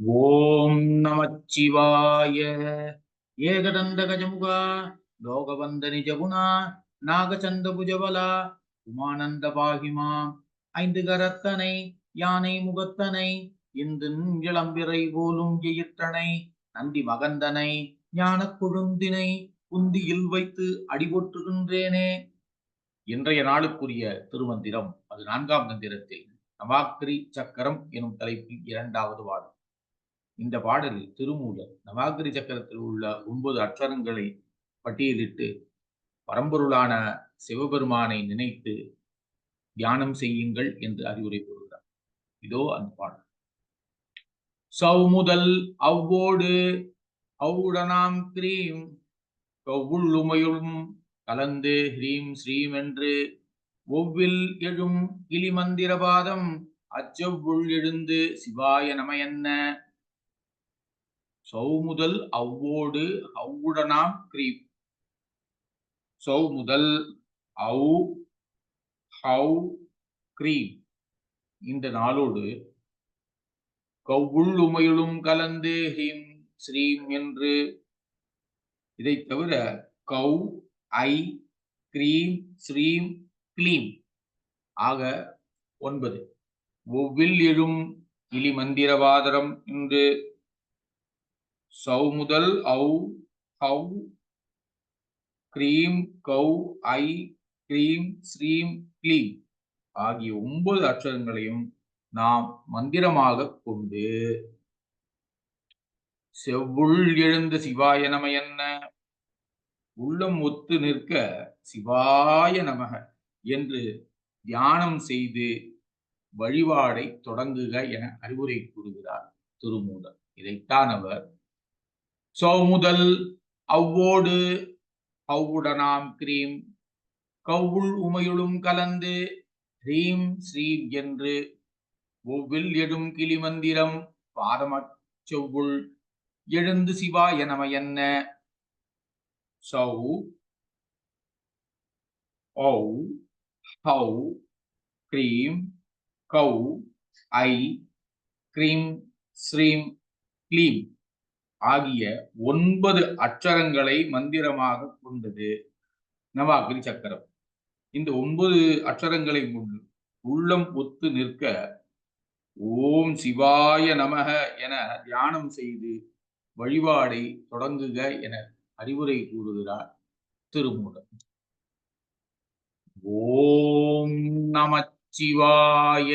ஓம் நமச்சிவாய ஏகதந்த கஜமுகா லோகவந்த நிஜகுணா நாகச்சந்த புஜபலா உமானந்த பாகிமா ஐந்து கரத்தனை யானை முகத்தனை இந்து இளம்பிறை போலும் எயிர்த்தனை நந்தி மகந்தனை ஞான கொழுந்தினை குந்தியில் வைத்து அடிபொற்றுகின்றேனே. இன்றைய நாளுக்குரிய திருமந்திரம் அது நான்காம் தந்திரத்தில் நவாக்கிரி சக்கரம் எனும் தலைப்பில் இரண்டாவது வாடும் இந்த பாடலில் திருமூலர் நவாகிரி சக்கரத்தில் உள்ள ஒன்பது அக்ஷரங்களை பட்டியலிட்டு பரம்பொருளான சிவபெருமானை நினைத்து தியானம் செய்யுங்கள் என்று அறிவுரை கூறுகிறார். இதோ அந்த பாடல். சவுமுதல் அவ்வோடு அவ்வுடனாம் கிரீம் கவ்வுள்ளுமையும் கலந்து ஹ்ரீம் ஸ்ரீம் என்று ஒவ்வில் எழும் கிளிமந்திரபாதம் அச்சவுள் எழுந்து சிவாய நமையன்ன சௌமுதல் அவ்வோடு அவ்வுடனாம் கிரீம் சௌமுதல் அவு ஹவ் கிரீம். இந்த நாளோடு கவ்வுள் உமையுளும் கலந்து ஹிம் ஸ்ரீம் என்று. இதை தவிர கௌ ஐ கிரீம் ஸ்ரீம் கிளீம். ஆக ஒன்பது. ஒவ்வில் எழும் இலி மந்திரவாதரம் என்று சௌமுதல் ஔ ஹவ் கிரீம் கௌ ஐ கிரீம் ஸ்ரீம் கிளீம் ஆகிய ஒன்பது அச்சரங்களையும் நாம் மந்திரமாக கொண்டு செவ்வுள் எழுந்த சிவாய நம என்ன? உள்ளம் ஒத்து நிற்க சிவாய நமக என்று தியானம் செய்து வழிபாடை தொடங்குக என அறிவுரை கூறுகிறார் திருமூலர். இதைத்தான் அவர் சௌமுதல் அவ்வோடு அவ்வுடனாம் கிரீம். கவ்வுள் உமையுளும் கலந்து ஹ்ரீம் ஸ்ரீம் என்று. ஒவ்வில் எடும் கிளிமந்திரம் பாதமச்செவ்வுள் எழுந்து சிவாய நம என்ன? சௌ ஔ ஹௌ கிரீம் கௌ ஐ கிரீம் ஸ்ரீம் கிளீம். ஆகிய ஒன்பது அச்சரங்களை மந்திரமாக கொண்டது நவாகிரி சக்கரம். இந்த ஒன்பது அச்சரங்களை முன் உள்ளம் ஒத்து நிற்க ஓம் சிவாய நமக என தியானம் செய்து வழிபாடை தொடங்குக என அறிவுரை கூறுகிறார் திருமூலர். ஓம் நமச்சிவாய